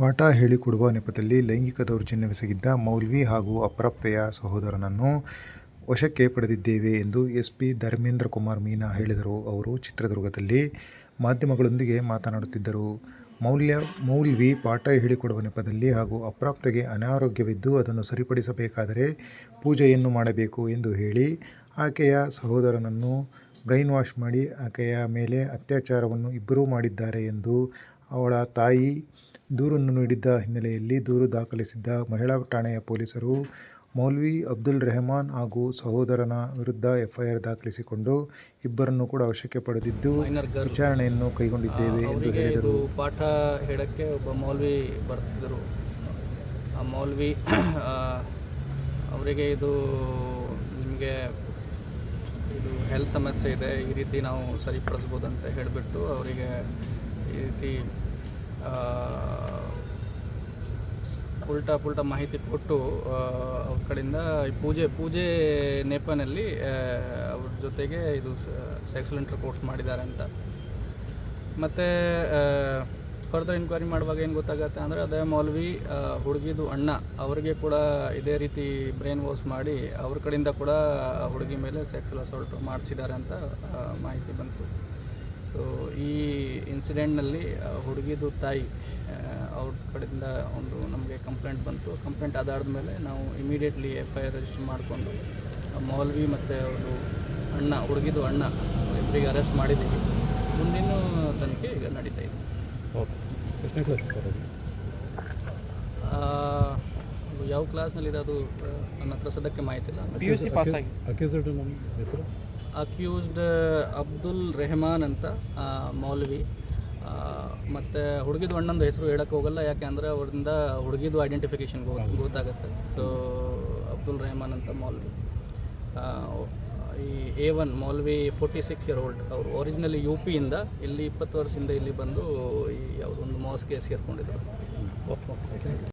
ಪಾಠ ಹೇಳಿಕೊಡುವ ನೆಪದಲ್ಲಿ ಲೈಂಗಿಕ ದೌರ್ಜನ್ಯವೆಸಗಿದ್ದ ಮೌಲ್ವಿ ಹಾಗೂ ಅಪ್ರಾಪ್ತೆಯ ಸಹೋದರನನ್ನು ವಶಕ್ಕೆ ಪಡೆದಿದ್ದೇವೆ ಎಂದು ಎಸ್ಪಿ ಧರ್ಮೇಂದ್ರ ಕುಮಾರ್ ಮೀನಾ ಹೇಳಿದರು. ಅವರು ಚಿತ್ರದುರ್ಗದಲ್ಲಿ ಮಾಧ್ಯಮಗಳೊಂದಿಗೆ ಮಾತನಾಡುತ್ತಿದ್ದರು. ಮೌಲ್ಯ, ಮೌಲ್ವಿ ಪಾಠ ಹೇಳಿಕೊಡುವ ನೆಪದಲ್ಲಿ ಹಾಗೂ ಅಪ್ರಾಪ್ತೆಗೆ ಅನಾರೋಗ್ಯವಿದ್ದು ಅದನ್ನು ಸರಿಪಡಿಸಬೇಕಾದರೆ ಪೂಜೆಯನ್ನು ಮಾಡಬೇಕು ಎಂದು ಹೇಳಿ ಆಕೆಯ ಸಹೋದರನನ್ನು ಬ್ರೈನ್ ವಾಶ್ ಮಾಡಿ ಆಕೆಯ ಮೇಲೆ ಅತ್ಯಾಚಾರವನ್ನು ಇಬ್ಬರೂ ಮಾಡಿದ್ದಾರೆ ಎಂದು ಅವಳ ತಾಯಿ ದೂರನ್ನು ನೀಡಿದ್ದ ಹಿನ್ನೆಲೆಯಲ್ಲಿ ದೂರು ದಾಖಲಿಸಿದ್ದ ಮಹಿಳಾ ಠಾಣೆಯ ಪೊಲೀಸರು ಮೌಲ್ವಿ ಅಬ್ದುಲ್ ರೆಹಮಾನ್ ಹಾಗೂ ಸಹೋದರನ ವಿರುದ್ಧ ಎಫ್ಐಆರ್ ದಾಖಲಿಸಿಕೊಂಡು ಇಬ್ಬರನ್ನು ಕೂಡ ವಶಕ್ಕೆ ಪಡೆದಿದ್ದು ವಿಚಾರಣೆಯನ್ನು ಕೈಗೊಂಡಿದ್ದೇವೆ ಎಂದು ಹೇಳಿದರು. ಪಾಠ ಹೇಳೋಕ್ಕೆ ಒಬ್ಬ ಮೌಲ್ವಿ ಬರ್ತಿದ್ದರು ಆ ಮೌಲ್ವಿ ಅವರಿಗೆ ಇದು ನಿಮಗೆ ಇದು ಹೆಲ್ತ್ ಸಮಸ್ಯೆ ಇದೆ ಈ ರೀತಿ ನಾವು ಸರಿಪಡಿಸ್ಬೋದು ಅಂತ ಹೇಳಿಬಿಟ್ಟು ಅವರಿಗೆ ಈ ರೀತಿ ಉಲ್ಟಾ ಪುಲ್ಟಾ ಮಾಹಿತಿ ಕೊಟ್ಟು ಅವ್ರ ಕಡೆಯಿಂದ ಈ ಪೂಜೆ ಪೂಜೆ ನೆಪನಲ್ಲಿ ಅವ್ರ ಜೊತೆಗೆ ಇದು ಸೆಕ್ಸುವಲ್ ಇಂಟರ್ ಕೋರ್ಸ್ ಮಾಡಿದ್ದಾರೆ ಅಂತ. ಮತ್ತು ಫರ್ದರ್ ಎನ್ಕ್ವೈರಿ ಮಾಡುವಾಗ ಏನು ಗೊತ್ತಾಗತ್ತೆ ಅಂದರೆ, ಅದೇ ಮೌಲ್ವಿ ಹುಡುಗಿದು ಅಣ್ಣ, ಅವರಿಗೆ ಕೂಡ ಇದೇ ರೀತಿ ಬ್ರೈನ್ ವಾಶ್ ಮಾಡಿ, ಅವ್ರ ಕಡೆಯಿಂದ ಕೂಡ ಹುಡುಗಿ ಮೇಲೆ ಸೆಕ್ಸುವಲ್ ಅಸಾಲ್ಟ್ ಮಾಡಿಸಿದ್ದಾರೆ ಅಂತ ಮಾಹಿತಿ ಬಂತು. ಸೊ ಈ ಇನ್ಸಿಡೆಂಟ್ನಲ್ಲಿ ಹುಡುಗಿದು ತಾಯಿ ಅವ್ರ ಕಡೆಯಿಂದ ಒಂದು ನಮಗೆ ಕಂಪ್ಲೇಂಟ್ ಬಂತು. ಕಂಪ್ಲೇಂಟ್ ಅದಾದ್ಮೇಲೆ ನಾವು immediately F I R register ಮಾಡಿಕೊಂಡು ಮೌಲ್ವಿ ಮತ್ತು ಅವರು ಅಣ್ಣ ಹುಡುಗಿದು ಅಣ್ಣ ಇಬ್ಬರಿಗೆ ಅರೆಸ್ಟ್ ಮಾಡಿದ್ದೀವಿ. ಮುಂದಿನ ತನಿಖೆ ಈಗ ನಡೀತಾ ಇದೆ. Okay sir. ಎಷ್ಟನೇ ಕ್ಲಾಸ್ ಸರ್ ಯಾವ ಕ್ಲಾಸ್ನಲ್ಲಿ ಅದು ನನ್ನ ಹತ್ರ ಸದ್ಯಕ್ಕೆ ಮಾಹಿತಿ ಇಲ್ಲ ಪಿ ಯು ಸಿ ಪಾಸ್ ಆಗಿ. ಅಕ್ಯೂಸ್ಡ್ ಹೆಸರು? ಅಕ್ಯೂಸ್ಡ್ ಅಬ್ದುಲ್ ರೆಹಮಾನ್ ಅಂತ ಆ, ಮೌಲ್ವಿ. ಮತ್ತು ಹುಡುಗಿದು ಅಣ್ಣಂದು ಹೆಸರು ಹೇಳಕ್ಕೆ ಹೋಗಲ್ಲ ಯಾಕೆ ಅಂದರೆ ಅವರಿಂದ ಹುಡುಗಿದು ಐಡೆಂಟಿಫಿಕೇಷನ್ ಗೊತ್ತಾಗುತ್ತೆ. ಸೊ ಅಬ್ದುಲ್ ರೆಹಮಾನ್ ಅಂತ ಮೌಲ್ವಿ. ಈ ಎ ಒನ್ ಮೌಲ್ವಿ ಫೋರ್ಟಿ ಸಿಕ್ಸ್ ಇಯರ್ ಓಲ್ಡ್ ಅವರು ಒರಿಜಿನಲಿ ಯು ಪಿಯಿಂದ ಇಲ್ಲಿ ಇಪ್ಪತ್ತು ವರ್ಷದಿಂದ ಇಲ್ಲಿ ಬಂದು ಈ ಯಾವುದೊಂದು ಮಾಸ್ಗೆ ಓಕೆ ಓಕೆ